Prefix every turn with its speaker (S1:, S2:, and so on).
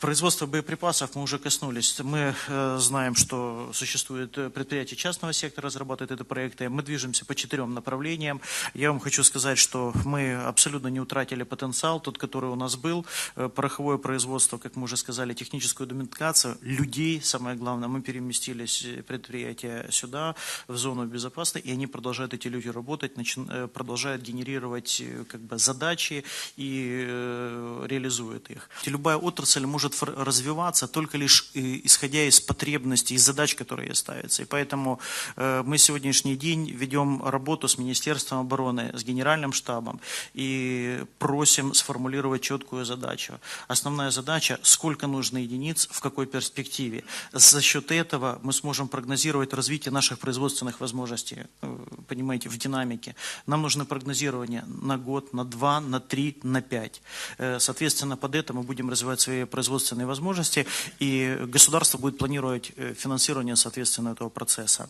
S1: Производство боеприпасов мы уже коснулись. Мы э, знаем, что существует э, предприятие частного сектора, разрабатывает это проекты. Мы движемся по четырем направлениям. Я вам хочу сказать, что мы абсолютно не утратили потенциал, тот, который у нас был. Э, пороховое производство, как мы уже сказали, техническую документацию, людей, самое главное, мы переместились предприятия сюда, в зону безопасности, и они продолжают, эти люди работать, начи- продолжают генерировать как бы задачи и э, реализуют их. Любая отрасль может фор- развиваться только лишь э, исходя из потребностей, из задач, которые ставятся. И поэтому э, мы сегодняшний день ведем работу с Министерством обороны, с Генеральным штабом и просим сформулировать четкую задачу. Основная задача, сколько нужно единиц, в какой перспективе. За счет этого мы сможем прогнозировать развитие наших производственных возможностей, э, понимаете, в динамике. Нам нужно прогнозирование на год, на два, на три, на пять. Соответственно, под это мы будем развивать свои производственные возможности, и государство будет планировать э, финансирование, соответственно, этого процесса.